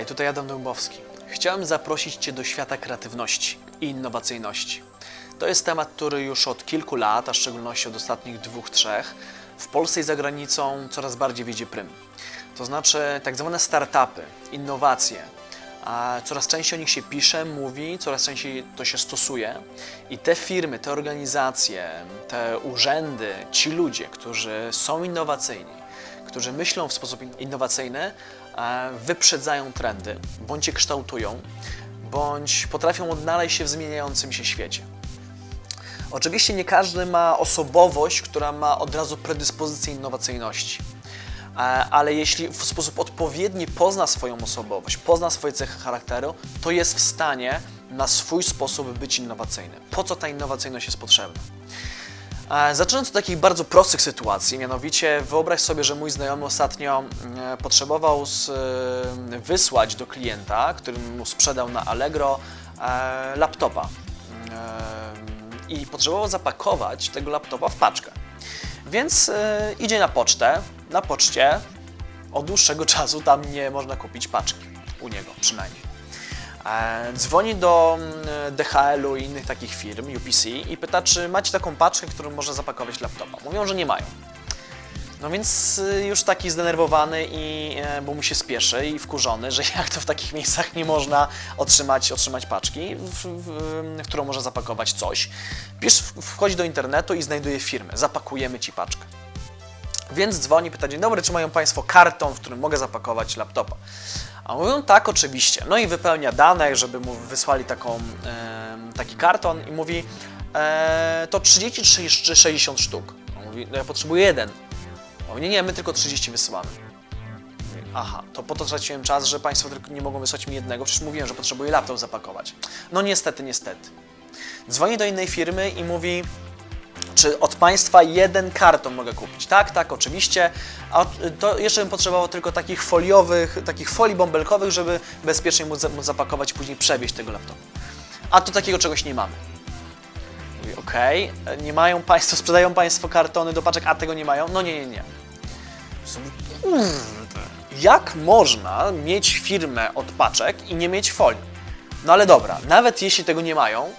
Witaj, tutaj Adam Dąbowski. Chciałem zaprosić Cię do świata kreatywności i innowacyjności. To jest temat, który już od kilku lat, a w szczególności od ostatnich dwóch, trzech, w Polsce i za granicą coraz bardziej wiedzie prym. To znaczy tak zwane startupy, innowacje. Coraz częściej o nich się pisze, mówi, coraz częściej to się stosuje i te firmy, te organizacje, te urzędy, ci ludzie, którzy są innowacyjni, którzy myślą w sposób innowacyjny, e, wyprzedzają trendy, bądź je kształtują, bądź potrafią odnaleźć się w zmieniającym się świecie. Oczywiście nie każdy ma osobowość, która ma od razu predyspozycję innowacyjności. E, Ale jeśli w sposób odpowiedni pozna swoją osobowość, pozna swoje cechy charakteru, to jest w stanie na swój sposób być innowacyjny. Po co ta innowacyjność jest potrzebna? E, Zaczynając od takich bardzo prostych sytuacji, mianowicie wyobraź sobie, że mój znajomy ostatnio e, potrzebował wysłać do klienta, który mu sprzedał na Allegro laptopa i potrzebował zapakować tego laptopa w paczkę. Więc e, idzie na pocztę, na poczcie od dłuższego czasu tam nie można kupić paczki, u niego przynajmniej. E, Dzwoni do mm, DHL-u i innych takich firm, UPC, i pyta, czy macie taką paczkę, którą można zapakować laptopa. Mówią, że nie mają. No więc y, już taki zdenerwowany i e, bo mu się spieszy i wkurzony, że jak to w takich miejscach nie można otrzymać, otrzymać paczki, w, w, w którą można zapakować coś. Pisz, wchodzi do internetu i znajduje firmę. Zapakujemy ci paczkę. Więc dzwoni, pyta, dzień dobry, czy mają Państwo karton, w którym mogę zapakować laptopa? A mówią, tak, oczywiście. No i wypełnia dane, żeby mu wysłali taką, em, taki karton i mówi, e, to 30 czy 60 sztuk? On mówi, no ja potrzebuję jeden. Nie, nie, my tylko 30 wysyłamy. Aha, to po to traciłem czas, że Państwo tylko nie mogą wysłać mi jednego, przecież mówiłem, że potrzebuję laptop zapakować. No niestety, niestety. Dzwoni do innej firmy i mówi, czy od Państwa jeden karton mogę kupić? Tak, tak, oczywiście. A to jeszcze bym potrzebował tylko takich foliowych, takich folii bąbelkowych, żeby bezpiecznie móc, móc zapakować i później przewieźć tego laptopa. A tu takiego czegoś nie mamy. Mówi, okej, nie mają Państwo, sprzedają Państwo kartony do paczek, a tego nie mają? No nie, nie, nie. Jak można mieć firmę od paczek i nie mieć folii? No ale dobra, nawet jeśli tego nie mają,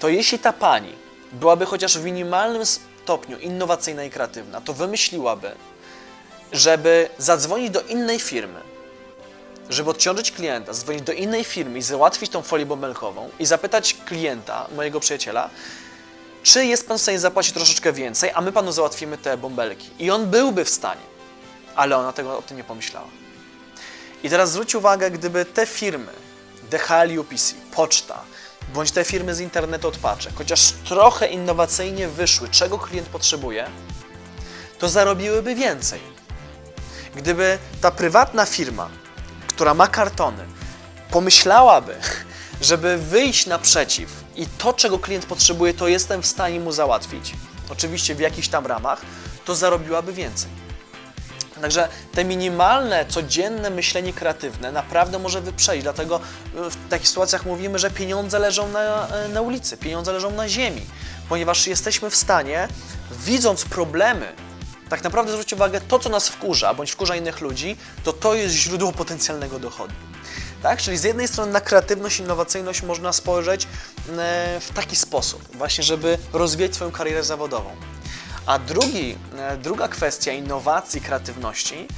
to jeśli ta pani byłaby chociaż w minimalnym stopniu innowacyjna i kreatywna, to wymyśliłaby, żeby zadzwonić do innej firmy, żeby odciążyć klienta, zadzwonić do innej firmy i załatwić tą folię bąbelkową i zapytać klienta, mojego przyjaciela, czy jest pan w stanie zapłacić troszeczkę więcej, a my panu załatwimy te bąbelki. I on byłby w stanie, ale ona tego o tym nie pomyślała. I teraz zwróć uwagę, gdyby te firmy, DHL UPC, Poczta, bądź te firmy z internetu od paczek, chociaż trochę innowacyjnie wyszły, czego klient potrzebuje, to zarobiłyby więcej. Gdyby ta prywatna firma, która ma kartony, pomyślałaby, żeby wyjść naprzeciw i to, czego klient potrzebuje, to jestem w stanie mu załatwić, oczywiście w jakichś tam ramach, to zarobiłaby więcej. Także te minimalne, codzienne myślenie kreatywne naprawdę może wyprzedzić. Dlatego y, w takich sytuacjach mówimy, że pieniądze leżą na, y, na ulicy, pieniądze leżą na ziemi, ponieważ jesteśmy w stanie, widząc problemy, tak naprawdę zwrócić uwagę, to co nas wkurza, bądź wkurza innych ludzi, to to jest źródło potencjalnego dochodu. Tak? Czyli z jednej strony na kreatywność, innowacyjność można spojrzeć e, w taki sposób, właśnie żeby rozwijać swoją karierę zawodową. A drugi, e, druga kwestia innowacji, kreatywności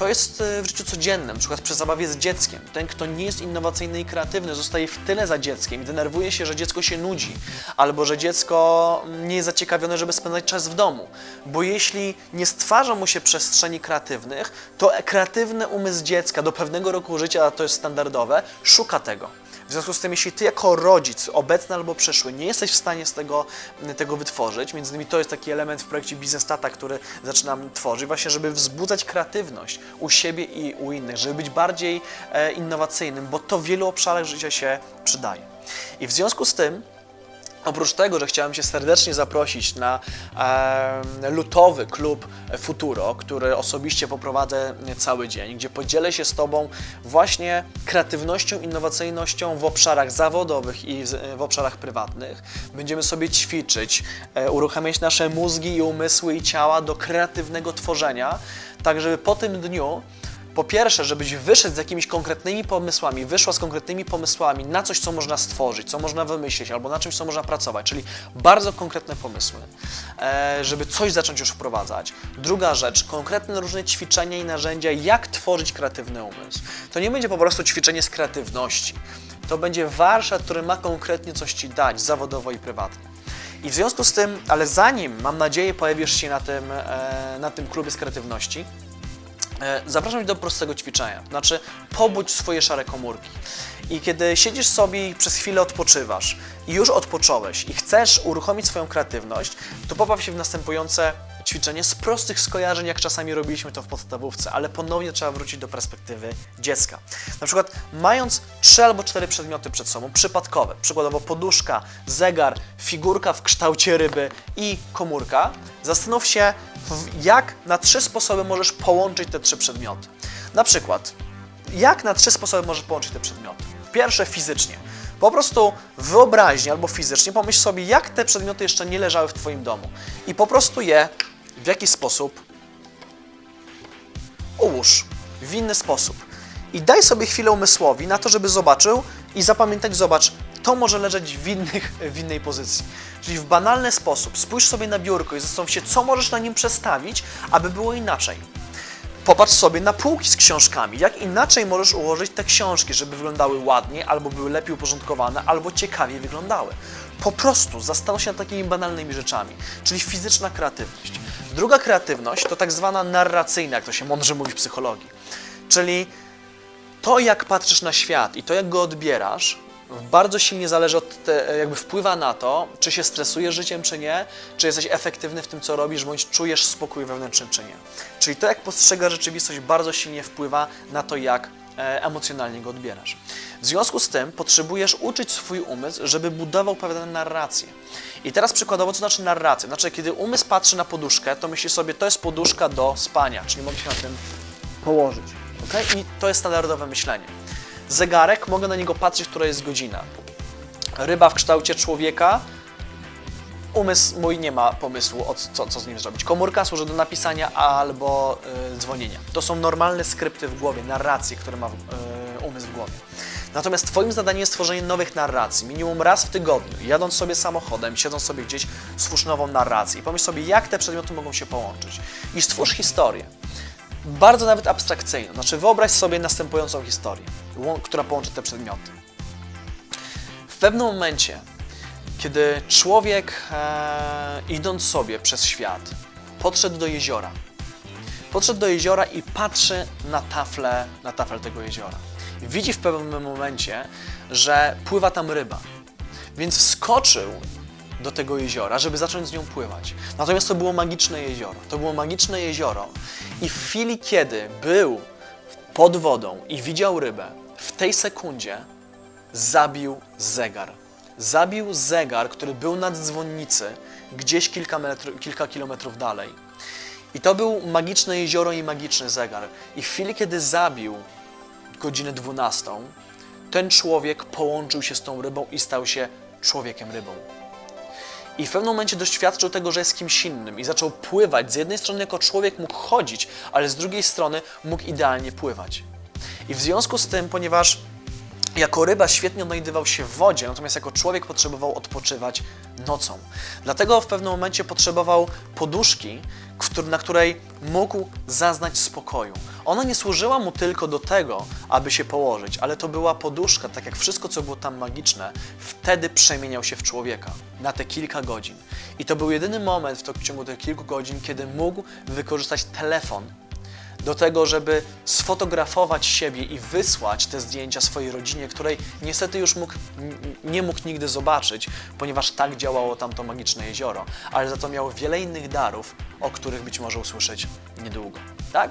to jest e, w życiu codziennym, przykład przy zabawie z dzieckiem. Ten, kto nie jest innowacyjny i kreatywny, zostaje w tyle za dzieckiem i denerwuje się, że dziecko się nudzi, albo że dziecko nie jest zaciekawione, żeby spędzać czas w domu. Bo jeśli nie stwarza mu się przestrzeni kreatywnych, to kreatywny umysł dziecka do pewnego roku życia, a to jest standardowe, szuka tego. W związku z tym, jeśli ty jako rodzic, obecny albo przyszły, nie jesteś w stanie z tego, tego wytworzyć, między innymi to jest taki element w projekcie Biznes Tata, który zaczynam tworzyć, właśnie żeby wzbudzać kreatywność u siebie i u innych, żeby być bardziej e, innowacyjnym, bo to w wielu obszarach życia się przydaje. I w związku z tym, Oprócz tego, że chciałem Cię serdecznie zaprosić na e, lutowy klub Futuro, który osobiście poprowadzę cały dzień, gdzie podzielę się z Tobą właśnie kreatywnością, innowacyjnością w obszarach zawodowych i w obszarach prywatnych. Będziemy sobie ćwiczyć, e, uruchamiać nasze mózgi i umysły i ciała do kreatywnego tworzenia, tak żeby po tym dniu po pierwsze, żebyś wyszedł z jakimiś konkretnymi pomysłami, wyszła z konkretnymi pomysłami na coś, co można stworzyć, co można wymyślić, albo na czymś, co można pracować, czyli bardzo konkretne pomysły, e, żeby coś zacząć już wprowadzać. Druga rzecz, konkretne różne ćwiczenia i narzędzia, jak tworzyć kreatywny umysł. To nie będzie po prostu ćwiczenie z kreatywności. To będzie warsztat, który ma konkretnie coś Ci dać, zawodowo i prywatnie. I w związku z tym, ale zanim, mam nadzieję, pojawisz się na tym, e, na tym klubie z kreatywności, Zapraszam Cię do prostego ćwiczenia, znaczy pobudź swoje szare komórki. I kiedy siedzisz sobie i przez chwilę odpoczywasz i już odpocząłeś i chcesz uruchomić swoją kreatywność, to pobaw się w następujące ćwiczenie z prostych skojarzeń, jak czasami robiliśmy to w podstawówce, ale ponownie trzeba wrócić do perspektywy dziecka. Na przykład mając trzy albo cztery przedmioty przed sobą, przypadkowe, przykładowo poduszka, zegar, figurka w kształcie ryby i komórka, zastanów się, jak na trzy sposoby możesz połączyć te trzy przedmioty. Na przykład, jak na trzy sposoby możesz połączyć te przedmioty? Pierwsze fizycznie. Po prostu wyobraźnie albo fizycznie pomyśl sobie, jak te przedmioty jeszcze nie leżały w Twoim domu i po prostu je w jakiś sposób ułóż w inny sposób. I daj sobie chwilę umysłowi na to, żeby zobaczył i zapamiętać, zobacz, to może leżeć w, innych, w innej pozycji. Czyli w banalny sposób spójrz sobie na biurko i zastanów się, co możesz na nim przestawić, aby było inaczej. Popatrz sobie na półki z książkami. Jak inaczej możesz ułożyć te książki, żeby wyglądały ładnie, albo były lepiej uporządkowane, albo ciekawiej wyglądały. Po prostu zastanów się nad takimi banalnymi rzeczami, czyli fizyczna kreatywność. Druga kreatywność to tak zwana narracyjna, jak to się mądrze mówi w psychologii. Czyli to, jak patrzysz na świat i to, jak go odbierasz, bardzo silnie zależy od, te, jakby wpływa na to, czy się stresujesz życiem, czy nie, czy jesteś efektywny w tym, co robisz, bądź czujesz spokój wewnętrzny, czy nie. Czyli to, jak postrzegasz rzeczywistość, bardzo silnie wpływa na to, jak e, emocjonalnie go odbierasz. W związku z tym potrzebujesz uczyć swój umysł, żeby budował pewne narracje. I teraz przykładowo, co znaczy narracja? Znaczy, kiedy umysł patrzy na poduszkę, to myśli sobie, to jest poduszka do spania, czyli mogę się na tym położyć. Okay? I to jest standardowe myślenie. Zegarek, mogę na niego patrzeć, która jest godzina. Ryba w kształcie człowieka, umysł mój nie ma pomysłu, co, co z nim zrobić. Komórka służy do napisania albo y, dzwonienia. To są normalne skrypty w głowie, narracje, które ma y, umysł w głowie. Natomiast Twoim zadaniem jest tworzenie nowych narracji. Minimum raz w tygodniu, jadąc sobie samochodem, siedząc sobie gdzieś, stwórz nową narrację i pomyśl sobie, jak te przedmioty mogą się połączyć. I stwórz historię bardzo nawet abstrakcyjną. Znaczy, wyobraź sobie następującą historię, która połączy te przedmioty. W pewnym momencie, kiedy człowiek, e, idąc sobie przez świat, podszedł do jeziora, podszedł do jeziora i patrzy na taflę, na tafel tego jeziora. Widzi w pewnym momencie, że pływa tam ryba. Więc wskoczył do tego jeziora, żeby zacząć z nią pływać. Natomiast to było magiczne jezioro. To było magiczne jezioro. I w chwili, kiedy był pod wodą i widział rybę, w tej sekundzie zabił zegar. Zabił zegar, który był na dzwonnicy, gdzieś kilka, metr, kilka kilometrów dalej. I to był magiczne jezioro i magiczny zegar. I w chwili, kiedy zabił godzinę 12, ten człowiek połączył się z tą rybą i stał się człowiekiem rybą. I w pewnym momencie doświadczył tego, że jest kimś innym i zaczął pływać. Z jednej strony jako człowiek mógł chodzić, ale z drugiej strony mógł idealnie pływać. I w związku z tym, ponieważ jako ryba świetnie odnajdywał się w wodzie, natomiast jako człowiek potrzebował odpoczywać nocą. Dlatego w pewnym momencie potrzebował poduszki, na której mógł zaznać spokoju. Ona nie służyła mu tylko do tego, aby się położyć, ale to była poduszka, tak jak wszystko, co było tam magiczne, wtedy przemieniał się w człowieka na te kilka godzin. I to był jedyny moment w, ciągu tych kilku godzin, kiedy mógł wykorzystać telefon do tego, żeby sfotografować siebie i wysłać te zdjęcia swojej rodzinie, której niestety już mógł, nie mógł nigdy zobaczyć, ponieważ tak działało tamto magiczne jezioro, ale za to miał wiele innych darów, o których być może usłyszeć niedługo. Tak?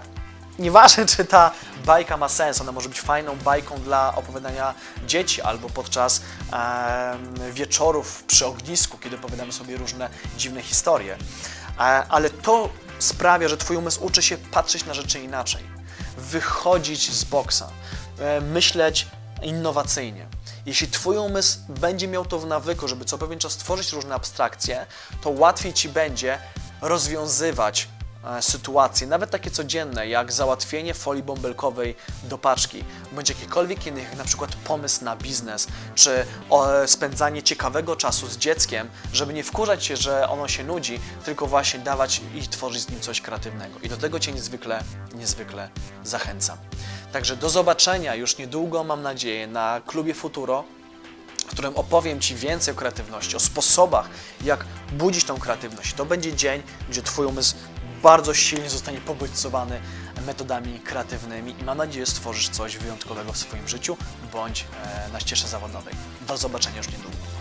Nieważne, czy ta bajka ma sens, ona może być fajną bajką dla opowiadania dzieci albo podczas em, wieczorów przy ognisku, kiedy opowiadamy sobie różne dziwne historie. E, ale to sprawia, że Twój umysł uczy się patrzeć na rzeczy inaczej, wychodzić z boksa, e, myśleć innowacyjnie. Jeśli Twój umysł będzie miał to w nawyku, żeby co pewien czas tworzyć różne abstrakcje, to łatwiej Ci będzie rozwiązywać e, sytuacje, nawet takie codzienne, jak załatwienie folii bąbelkowej do paczki, bądź jakikolwiek inny, jak na przykład pomysł na biznes, czy spędzanie ciekawego czasu z dzieckiem, żeby nie wkurzać się, że ono się nudzi, tylko właśnie dawać i tworzyć z nim coś kreatywnego. I do tego Cię niezwykle, niezwykle zachęcam. Także do zobaczenia już niedługo, mam nadzieję, na klubie Futuro w którym opowiem Ci więcej o kreatywności, o sposobach, jak budzić tą kreatywność. To będzie dzień, gdzie Twój umysł bardzo silnie zostanie pobudźcowany metodami kreatywnymi i mam nadzieję, stworzysz coś wyjątkowego w swoim życiu bądź e, na ścieżce zawodowej. Do zobaczenia już niedługo.